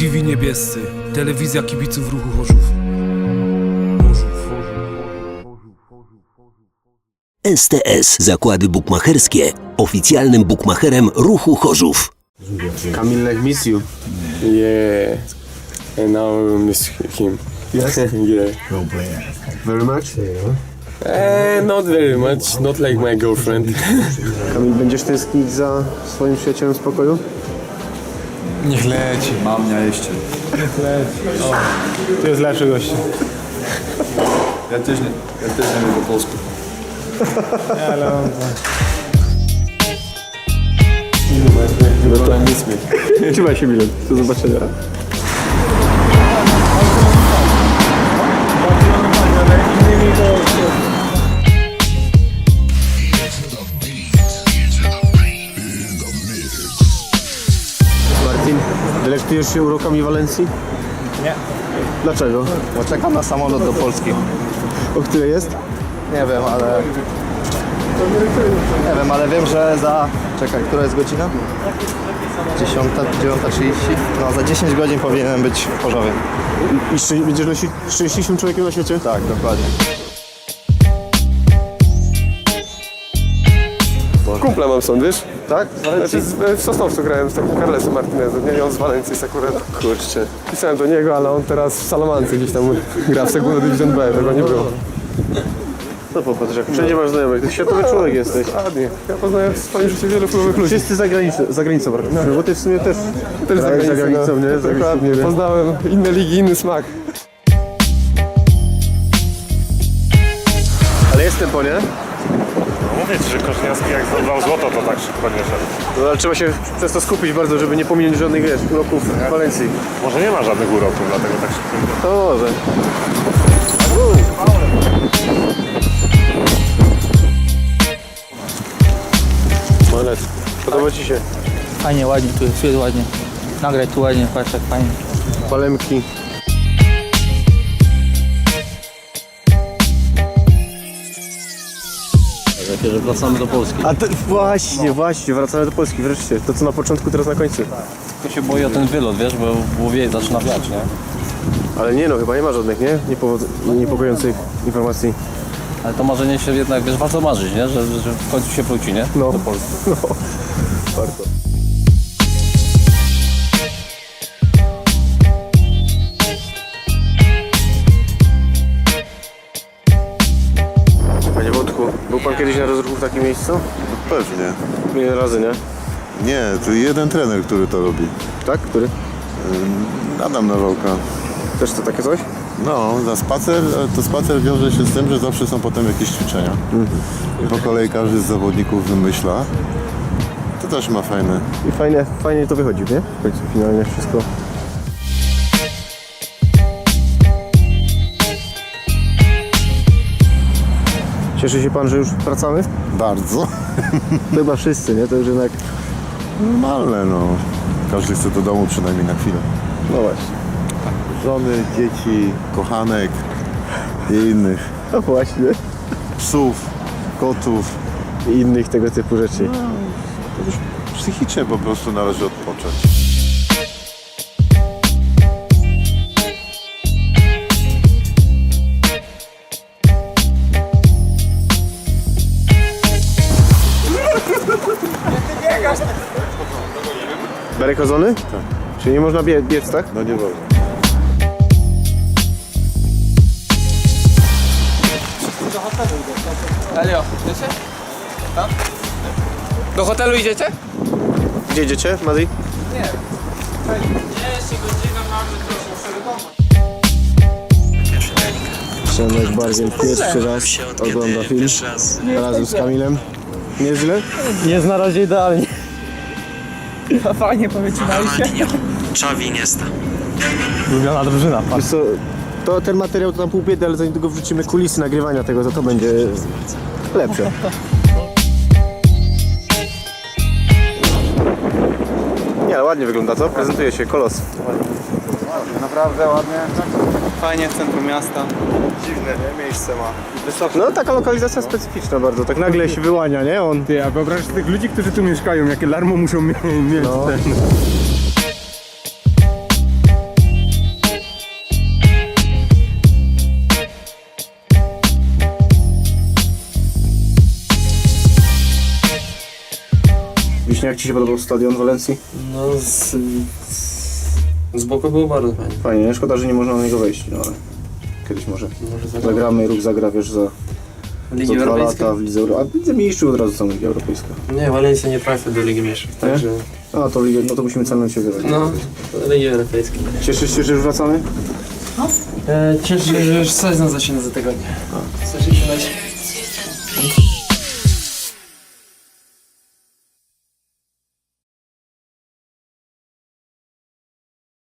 TV Niebiescy, telewizja kibiców ruchu Chorzów. STS Zakłady Bukmacherskie. Oficjalnym bukmacherem ruchu Chorzów. Kamil like miss you. Yeah, and now I miss him. Yes? yeah. Very much? Eh, not very much, not like my girlfriend. Kamil, będziesz tęsknić za swoim przyjacielem z pokoju? Niech leci. Mam mnie jeszcze. To jest lepszy gość. Ja też nie, ja też nie wiem po polsku. Miss me. Trzymaj się, Milen. Do zobaczenia. Delektujesz się urokami Walencji? Nie. Dlaczego? Bo czekam na samolot do Polski. O której jest? Nie wiem, ale... Nie wiem, ale wiem, że za... Czekaj, która jest godzina? 10, 9.30? No, za 10 godzin powinienem być w Chorzowie. I szczę- będziesz nosić szczęśliwszym człowiekiem na świecie? Tak, dokładnie. Kumpla mam stąd, wiesz? Tak? Znaczy z- w Sosnowcu grałem z takim Carlesem Martinezem, nie? I on z Walencji jest akurat. Kurczę. Pisałem do niego, ale on teraz w Salomance gdzieś tam gra w Segunda Division B, tego nie było. No popatrz, jak wszędzie masz znajomych. Ty światowy człowiek jesteś. Ładnie. Ja poznaję w swoim życiu wielu wpływowych ludzi. Wszyscy za granicą, za granicą praktycznie, bo ty w sumie też, Też za granicą, za granicą no. nie? Za Dokładnie. nie? Poznałem inne ligi, inny smak. Ale jest tempo, nie? Mówię ci, że Koźniarski jak zdobywał złoto, to tak szybko nie szedł. No, ale trzeba się przez to skupić bardzo, żeby nie pominąć żadnych wiesz, uroków w Walencji. Może nie ma żadnych uroków, dlatego tak szybko nie To może. Monet, podoba Ci się? Fajnie, ładnie, tu jest, tu jest ładnie. Nagraj tu ładnie, patrz jak fajnie. Palemki. Jakie, że wracamy do Polski. A to, właśnie, właśnie, wracamy do Polski wreszcie. To co na początku, teraz na końcu. Tylko się boję o ten wylot, wiesz, bo w głowie zaczyna wiać, nie? Ale nie no, chyba nie ma żadnych, nie? Niepowo- niepokojących informacji. Ale to marzenie się jednak, wiesz, warto marzyć, nie? Że, że w końcu się wróci, nie? No. Do Polski. Warto. Pan kiedyś na rozruchu w takim miejscu? Pewnie. Milion razy, nie? Nie, tu jeden trener, który to robi. Tak? Który? Adam Nawałka. Też to takie coś? No, za spacer, to spacer wiąże się z tym, że zawsze są potem jakieś ćwiczenia. I po kolei każdy z zawodników wymyśla. To też ma fajne. I fajnie, fajnie to wychodzi, nie? W końcu finalnie wszystko. Cieszy się Pan, że już wracamy? Bardzo Chyba wszyscy, nie? To już jednak... normalne, no. Każdy chce do domu przynajmniej na chwilę. No właśnie. Żony, dzieci, kochanek i innych. No właśnie. Psów, kotów. I innych tego typu rzeczy. Psychicznie po prostu należy odpocząć. Berekozony? Tak. Czyli nie można bie- biec, tak? No nie wolno. Elio, idziecie? Tam? Do hotelu idziecie? Gdzie idziecie, Madi? Przemek Bargiel pierwszy raz ogląda film razem z Kamilem. Nieźle? Jest na razie idealnie. Fajnie powycinaliście. Xavi Iniesta. Ulubiona drużyna. Wiesz co, to ten materiał to tam pół biedy, ale zanim tego wrzucimy kulisy nagrywania tego, to to będzie lepsze. Nie, ale ładnie wygląda to. Prezentuje się kolos. Ładnie, naprawdę ładnie. Fajnie w centrum miasta. Dziwne nie? miejsce ma. Wysokie. No taka lokalizacja specyficzna bardzo, tak nagle się wyłania, nie? On... Ty, a wyobrażasz tych ludzi, którzy tu mieszkają, jakie larmo muszą mieć no. ten... Wiśnia, jak Ci się podobał stadion Walencji? No, z, z boku było bardzo fajnie. Fajnie, nie? szkoda, że nie można na niego wejść, no ale kiedyś może. Może zagrać Zagramy, ruch zagra, wiesz, za, Ligi za dwa Europejskiej? lata w Lidze Euro... A Lidze Mistrzów od razu są Liga Europejska. Nie, Walencja nie trafia do Ligi Mistrzów, także... A, to, Ligę- no to musimy celnąć się wygrać. No, do Ligi Europejskiej. Cieszysz się, że już wracamy? E, cieszę się, że już sezon zaczyna za tygodnie. Cieszę się na